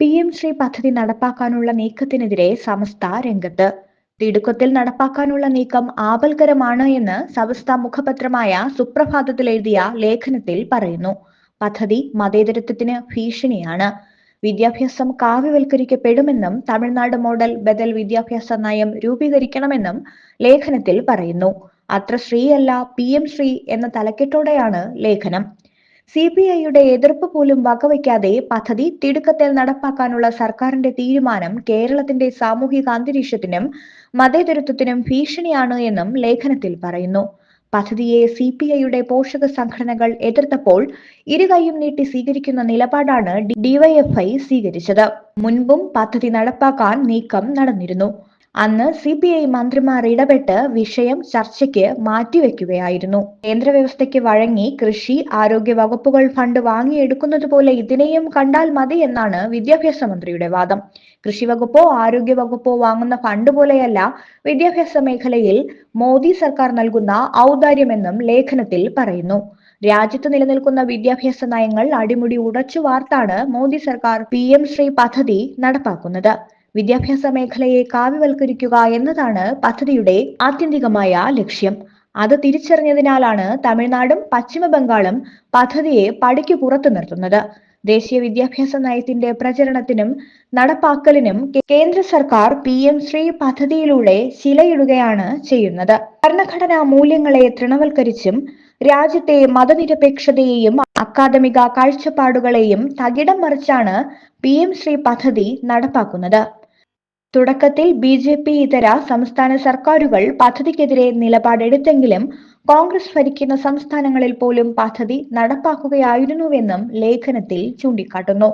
P M Shri പദ്ധതി നടപ്പാക്കാനുള്ള നീക്കത്തിനെതിരെ സമസ്ത രംഗത്ത്. തിടുക്കത്തിൽ നടപ്പാക്കാനുള്ള നീക്കം ആപൽക്കരമാണ് എന്ന് സമസ്ത മുഖപത്രമായ സുപ്രഭാതത്തിൽ എഴുതിയ ലേഖനത്തിൽ പറയുന്നു. പദ്ധതി മതേതരത്വത്തിന് ഭീഷണിയാണ്. വിദ്യാഭ്യാസം കാവ്യവൽക്കരിക്കപ്പെടുമെന്നും തമിഴ്നാട് മോഡൽ ബദൽ വിദ്യാഭ്യാസ നയം രൂപീകരിക്കണമെന്നും ലേഖനത്തിൽ പറയുന്നു. അത്ര ശ്രീയല്ല പി എം ശ്രീ എന്ന തലക്കെട്ടോടെയാണ് ലേഖനം. സി പി ഐയുടെ എതിർപ്പ് പോലും വകവയ്ക്കാതെ പദ്ധതി തിടുക്കത്തിൽ നടപ്പാക്കാനുള്ള സർക്കാരിന്റെ തീരുമാനം കേരളത്തിന്റെ സാമൂഹിക അന്തരീക്ഷത്തിനും മതേതരത്വത്തിനും ഭീഷണിയാണ് എന്നും ലേഖനത്തിൽ പറയുന്നു. പദ്ധതിയെ സി പി ഐയുടെ പോഷക സംഘടനകൾ എതിർത്തപ്പോൾ ഇരുകൈയും നീട്ടി സ്വീകരിക്കുന്ന നിലപാടാണ് ഡിവൈഎഫ്ഐ സ്വീകരിച്ചത്. മുൻപും പദ്ധതി നടപ്പാക്കാൻ നീക്കം നടന്നിരുന്നു. അന്ന് സി പി ഐ മന്ത്രിമാർ ഇടപെട്ട് വിഷയം ചർച്ചയ്ക്ക് മാറ്റിവെക്കുകയായിരുന്നു. കേന്ദ്ര വ്യവസ്ഥയ്ക്ക് വഴങ്ങി കൃഷി ആരോഗ്യ വകുപ്പുകൾ ഫണ്ട് വാങ്ങിയെടുക്കുന്നത് പോലെ ഇതിനെയും കണ്ടാൽ മതി എന്നാണ് വിദ്യാഭ്യാസ മന്ത്രിയുടെ വാദം. കൃഷി വകുപ്പോ ആരോഗ്യ വകുപ്പോ വാങ്ങുന്ന ഫണ്ട് പോലെയല്ല വിദ്യാഭ്യാസ മേഖലയിൽ മോദി സർക്കാർ നൽകുന്ന ഔദാര്യമെന്നും ലേഖനത്തിൽ പറയുന്നു. രാജ്യത്ത് നിലനിൽക്കുന്ന വിദ്യാഭ്യാസ നയങ്ങൾ അടിമുടി ഉടച്ചു വാർത്താണ് മോദി സർക്കാർ പി എം ശ്രീ പദ്ധതി നടപ്പാക്കുന്നത്. വിദ്യാഭ്യാസ മേഖലയെ കാവ്യവൽക്കരിക്കുക എന്നതാണ് പദ്ധതിയുടെ ആത്യന്തികമായ ലക്ഷ്യം. അത് തിരിച്ചറിഞ്ഞതിനാലാണ് തമിഴ്നാടും പശ്ചിമ ബംഗാളും പദ്ധതിയെ പടിക്ക് പുറത്തു നിർത്തുന്നത്. ദേശീയ വിദ്യാഭ്യാസ നയത്തിന്റെ പ്രചരണത്തിനും നടപ്പാക്കലിനും കേന്ദ്ര സർക്കാർ പി എം ശ്രീ പദ്ധതിയിലൂടെ ശിലയിടുകയാണ് ചെയ്യുന്നത്. ഭരണഘടനാ മൂല്യങ്ങളെ തൃണവൽക്കരിച്ചും രാജ്യത്തെ മതനിരപേക്ഷതയെയും അക്കാദമിക കാഴ്ചപ്പാടുകളെയും തകിടം മറിച്ചാണ് പി എം ശ്രീ പദ്ധതി നടപ്പാക്കുന്നത്. തുടക്കത്തിൽ ബി ജെ പി ഇതര സംസ്ഥാന സർക്കാരുകൾ പദ്ധതിക്കെതിരെ നിലപാടെടുത്തെങ്കിലും കോൺഗ്രസ് ഭരിക്കുന്ന സംസ്ഥാനങ്ങളിൽ പോലും പദ്ധതി നടപ്പാക്കുകയായിരുന്നുവെന്നും ലേഖനത്തിൽ ചൂണ്ടിക്കാട്ടുന്നു.